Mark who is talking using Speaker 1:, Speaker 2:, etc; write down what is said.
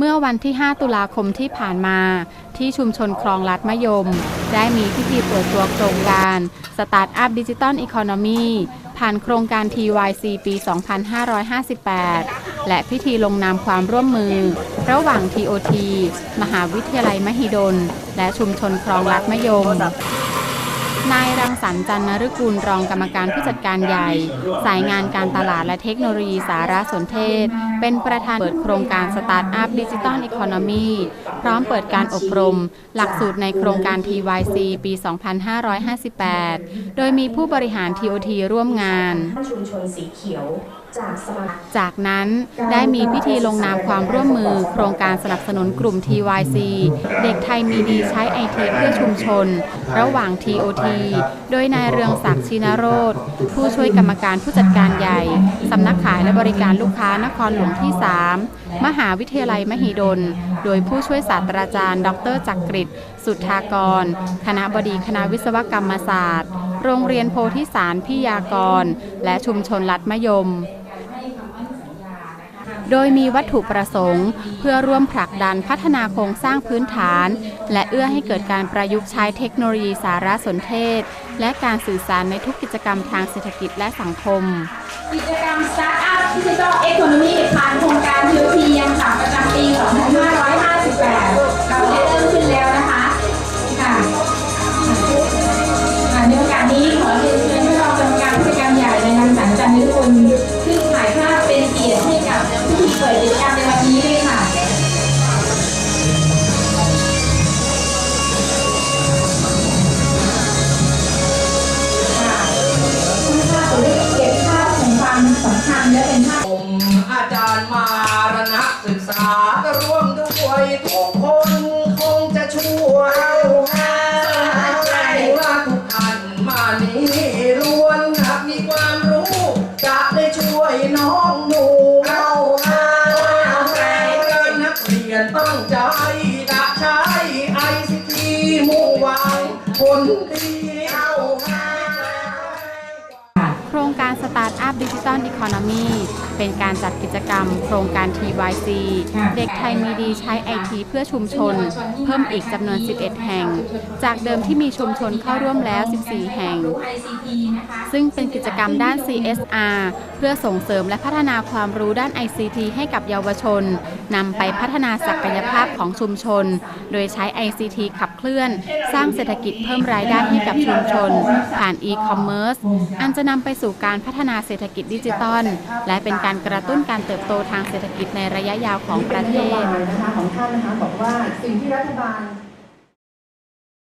Speaker 1: เมื่อวันที่ 5 ตุลาคมที่ผ่านมา ที่ชุมชนคลองลัดมะยม ได้มีพิธีเปิดตัวโครงการ Startup Digital Economy ผ่านโครงการ TYC ปี 2558 และพิธีลงนามความร่วมมือ ระหว่าง TOT มหาวิทยาลัยมหิดล และชุมชนคลองลัดมะยม นายรังสรรค์จันนฤกุลรองกรรมการผู้จัดการใหญ่ สายงานการตลาดและเทคโนโลยีสารสนเทศ เป็นประธานเปิดโครงการสตาร์ทอัพดิจิตอลอีโคโนมีพร้อมเปิดการอบรม หลักสูตรในโครงการ TYC ปี 2558 โดยมีผู้บริหาร TOT ร่วมงาน
Speaker 2: ชุมชนสีเขียวจากสมา
Speaker 1: จากนั้นได้มีพิธีลงนามความร่วมมือ โครงการสนับสนุนกลุ่ม TYC เด็กไทยมีดีใช้ไอทีเพื่อชุมชน ระหว่าง TOT โดยนายเรืองศักดิ์ชินโรธผู้ช่วยกรรมการผู้จัดการใหญ่ สำนักขายและบริการลูกค้านครหลวงที่ 3 มหาวิทยาลัยมหิดล โดยผู้ช่วยศาสตราจารย์ ดรจักริดสุทธากร คณะบดีคณะวิศวกรรมศาสตร์ โรงเรียนโพธิสารพิยากร และชุมชนลัดมยม โดยมีวัตถุประสงค์ เพื่อร่วมผลักดันพัฒนาโครงสร้างพื้นฐาน และเอื้อให้เกิดการประยุกต์ใช้เทคโนโลยีสารสนเทศ และการสื่อสารในทุกกิจกรรมทางเศรษฐกิจและสังคม
Speaker 3: กิจกรรม Startup Digital Economy ผ่านโครงการ TOT ยังค่ะประจำปี2558 วมด้วย
Speaker 4: ทุกคนคงจะช่วยใจว่าทุกท่านมานี้ล้วนมีความรู้จะได้ช่วยน้องหนูเอาใจกันนักเรียนตั้งใจจะใช้ไอซีทีมุ่งหวังผลดีเอา
Speaker 1: โครงการ Startup Digital Economy เป็นการจัดกิจกรรม โครงการ TYC เด็กไทยมีดีใช้ไอทีเพื่อชุมชน เพิ่มอีกจำนวน 11 แห่ง จากเดิมที่มีชุมชนเข้าร่วมแล้ว 14 แห่ง
Speaker 3: ICT นะคะ
Speaker 1: ซึ่งเป็นกิจกรรมด้าน CSR เพื่อส่งเสริมและพัฒนาความรู้ด้าน ICT ให้กับเยาวชนนำไปพัฒนาศักยภาพของชุมชน โดยใช้ ICT ขับเคลื่อน สร้างเศรษฐกิจเพิ่มรายได้ให้กับชุมชน ผ่าน e-commerce อันจะนำไปสู่การพัฒนาเศรษฐกิจดิจิตอลและเป็นการการกระตุ้นการเติบโตทางเศรษฐกิจในระยะยาวของประเทศ
Speaker 2: ของท่านนะคะบอกว่าสิ่งที่รัฐบาล